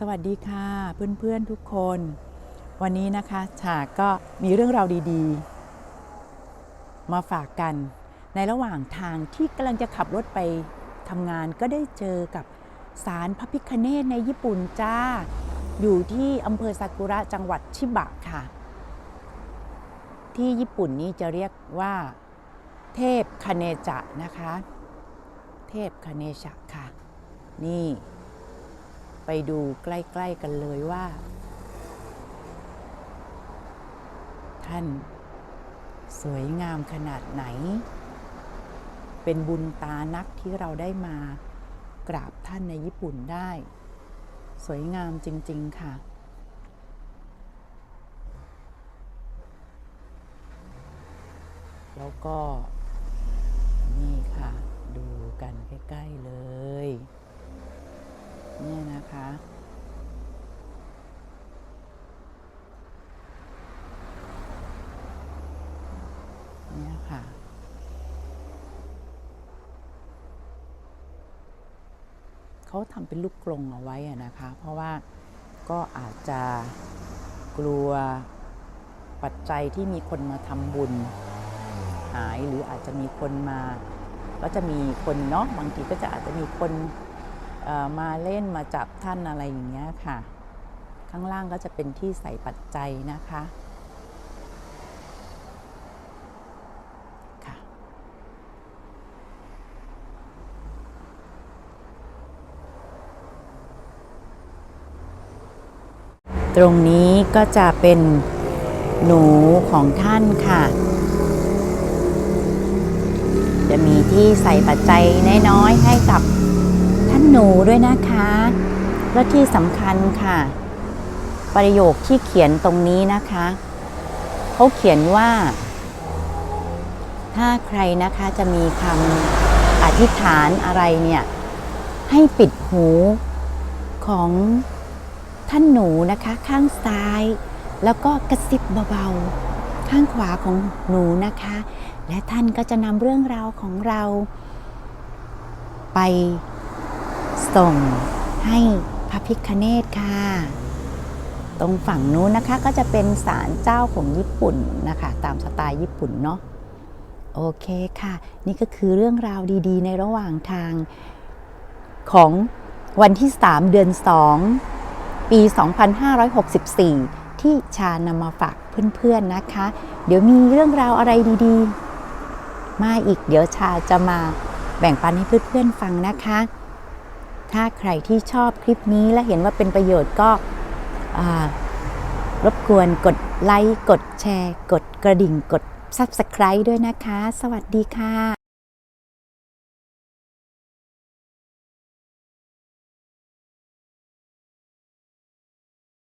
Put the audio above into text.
สวัสดีค่ะเพื่อนๆทุกคน วันนี้นะคะฉากก็มีเรื่องราวดีๆ มาฝากกัน ในระหว่างทางที่กำลังจะขับรถไปทำงานก็ได้เจอกับศาลพระพิคเนตในญี่ปุ่นจ้า อยู่ที่อำเภอซากุระจังหวัดชิบะค่ะ ที่ญี่ปุ่นนี่จะเรียกว่า เทพคเนจะนะคะ เทพคเนจะค่ะ นี่ ไปดูใกล้ๆกันเลยว่า ท่านสวยงามขนาดไหน เป็นบุญตานักที่เราได้มากราบท่านในญี่ปุ่นได้ สวยงามจริง ๆ ค่ะ แล้วก็ นี่ค่ะ ดูกันใกล้ ๆ เลย เนี่ยนะคะ เนี่ย ค่ะเขาทำเป็นลูกกรงเอาไว้นะคะ เพราะว่าก็อาจจะกลัวปัจจัยที่มีคนมาทำบุญหายหรืออาจจะมีคนมา ก็จะมีคนเนาะบางทีก็จะอาจจะมีคนมาเล่นมาจับท่านอะไรอย่างเงี้ยค่ะ ข้างล่างก็จะเป็นที่ใส่ปัจจัยนะคะ ตรงนี้ก็จะเป็นหนูของท่านค่ะ จะมีที่ใส่ปัจจัยน้อยๆให้กับท่านหนูด้วยนะคะ และที่สำคัญค่ะ ประโยคที่เขียนตรงนี้นะคะเขาเขียนว่า ถ้าใครนะคะจะมีคำอธิษฐานอะไรเนี่ย ให้ปิดหูของ ท่านหนูนะคะข้างซ้าย แล้วก็กระซิบเบาๆ ข้างขวาของหนูนะคะ และท่านก็จะนำเรื่องราวของเรา ไปส่งให้พระพิคเนตค่ะ ตรงฝั่งนู้นนะคะก็จะเป็นศาลเจ้าของญี่ปุ่นนะคะ ตามสไตล์ญี่ปุ่นเนาะโอเคค่ะ นี่ก็คือเรื่องราวดีๆ ในระหว่างทางของวันที่ 3 เดือน 2 ปี 2564 ที่ชานำมาฝากเพื่อนๆนะคะ เดี๋ยวมีเรื่องราวอะไรดีๆ มาอีกเดี๋ยวชาจะมาแบ่งปันให้เพื่อนๆฟังนะคะ ถ้าใครที่ชอบคลิปนี้และเห็นว่าเป็นประโยชน์ก็รบกวนกดไลค์ กดแชร์ กดกระดิ่ง กด Subscribe ด้วยนะคะ สวัสดีค่ะ